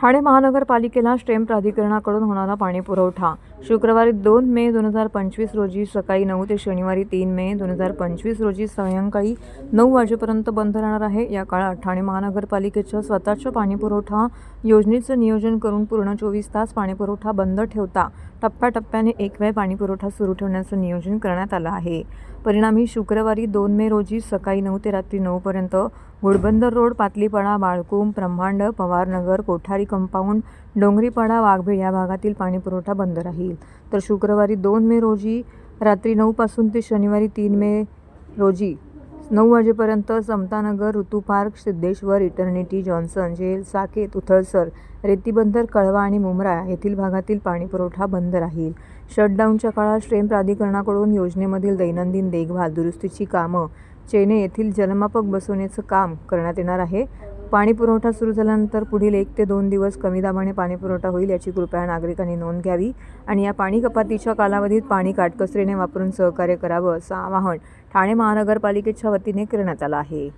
ठाणे महानगरपालिकेला स्टेम प्राधिकरणाकडून होणारा पाणी पुरवठा शुक्रवारी दोन मे दोन हजार पंचवीस रोजी सकाळी नऊ ते शनिवारी तीन मे दोन हजार पंचवीस रोजी सायंकाळी नऊ वाजेपर्यंत बंद राहणार आहे. या काळात ठाणे महानगरपालिकेच्या स्वतःच्या पाणीपुरवठा योजनेचं नियोजन करून पूर्ण चोवीस तास पाणीपुरवठा बंद ठेवता टप्प्याटप्प्याने एक वेळ पाणीपुरवठा सुरू ठेवण्याचं नियोजन करण्यात आलं आहे. परिणामी शुक्रवारी दोन मे रोजी सकाळी नऊ ते रात्री नऊपर्यंत घोडबंदर रोड पातलीपाडा बाळकुम ब्रह्मांड पवारनगर कोठारी कंपाऊंड डोंगरीपाडा वाघबीळ या भागातील पाणीपुरवठा बंद राहील. तर शुक्रवारी दोन मे रोजी रात्री नऊपासून ते शनिवारी तीन मे रोजी नऊ वाजेपर्यंत Samatanagar Ritu park Siddheshwar Eternity Johnson jail Saket Uthalsar Retibandar Kalwa आणि मुंब्रा येथील भागातील पाणीपुरवठा बंद राहील. शटडाऊनच्या काळात श्रेम प्राधिकरणाकडून योजनेमधील दैनंदिन देखभाल दुरुस्तीची कामं चेने येथील जलमापक बसवण्याचं काम करण्यात येणार आहे. पाणी पुरवठा सुरू झाल्यानंतर पुढील एक ते दोन दिवस कमी दाबाने पाणीपुरवठा होईल याची कृपया नागरिकांनी नोंद घ्यावी आणि या पाणी कपातीच्या कालावधीत पाणी काटकसरीने वापरून सहकार्य करावं असं आवाहन ठाणे महानगरपालिकेच्या वतीने करण्यात आलं आहे.